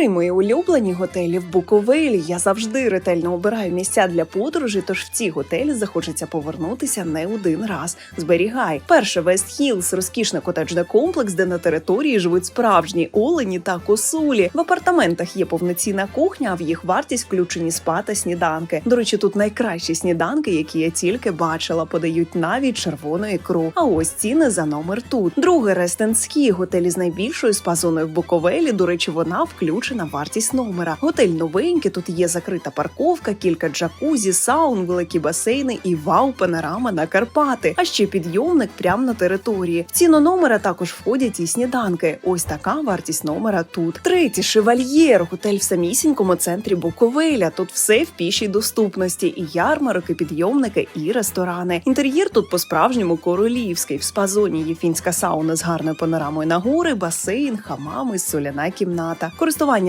Три мої улюблені готелі в Буковелі. Я завжди ретельно обираю місця для подорожі, тож в ці готелі захочеться повернутися не один раз. Зберігай. Перше Вест Хілс, розкішний котеджний комплекс, де на території живуть справжні олені та косулі. В апартаментах є повноцінна кухня, а в їх вартість включені спа та сніданки. До речі, тут найкращі сніданки, які я тільки бачила, подають навіть червону ікру. А ось ціни за номер тут. Друге Рестенський готель із найбільшою спа-зоною в Буковелі. До речі, вона включена в вартість номера. Готель новенький. Тут є закрита парковка, кілька джакузі, саун, великі басейни і вау, панорама на Карпати. А ще підйомник прямо на території. В ціну номера також входять і сніданки. Ось така вартість номера тут. Третій шевальєр, готель в самісінькому центрі Буковеля. Тут все в пішій доступності: і ярмарок, і підйомники, і ресторани. Інтер'єр тут по-справжньому королівський. В спа-зоні є фінська сауна з гарною панорамою на гори, басейн, хамами, соляна кімната. Користування